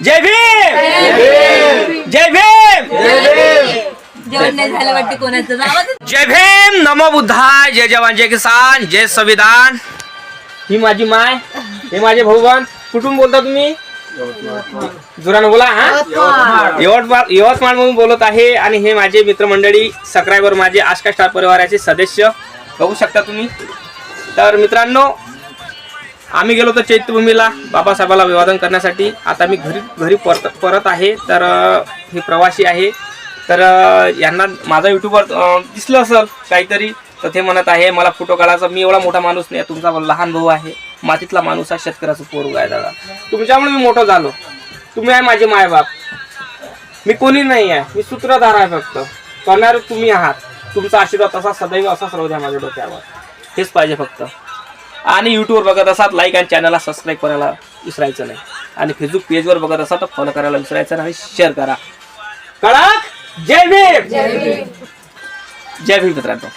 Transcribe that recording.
जय भीम! जय भीम! जेवण नाही झालं वाटते कोणाचं. आवाज जय भीम! नमो बुद्धाय! जय जवान जय किसान जय संविधान. ही माझी माय हे माझे भाऊबंद कुठून बोलता तुम्ही? जोरानं बोला हा? यवतमाळ यवतमाळ म्हणून बोलत आहे आणि हे माझे मित्रमंडळी सबस्क्रायबर माझे आष्का स्टार परिवाराचे सदस्य. बघू शकता तुम्ही. तर मित्रांनो आम्ही गेलो होतो चैत्यभूमीला बाबासाहेबाला अभिवादन करण्यासाठी. आता मी घरी घरी परत परत आहे तर हे प्रवासी आहे. तर यांना माझा युट्यूबवर दिसलं असेल काहीतरी तर ते म्हणत आहे मला फोटो काढायचा मी एवढा मोठा माणूस नाही तुमचा लहान भाऊ आहे मातीतला माणूस आहे शेतकऱ्याचं पोरग आहे दादा. तुमच्यामुळे मी मोठं झालो. तुम्ही आहे माझे मायबाप. मी कोणी नाही आहे मी सूत्रधार आहे फक्त. करणार तुम्ही आहात. तुमचा आशीर्वाद असा सदैव असाच राहू द्या माझ्या डोक्यावर. हेच पाहिजे फक्त. आणि यूट्यूबवर बघत असाल लाईक आणि चॅनलला सबस्क्राईब करायला विसरायचं नाही. आणि फेसबुक पेजवर बघत असाल तर फॉलो करायला विसरायचं नाही आणि शेअर करा. कडक जय भीम. जय भीम मित्रांनो.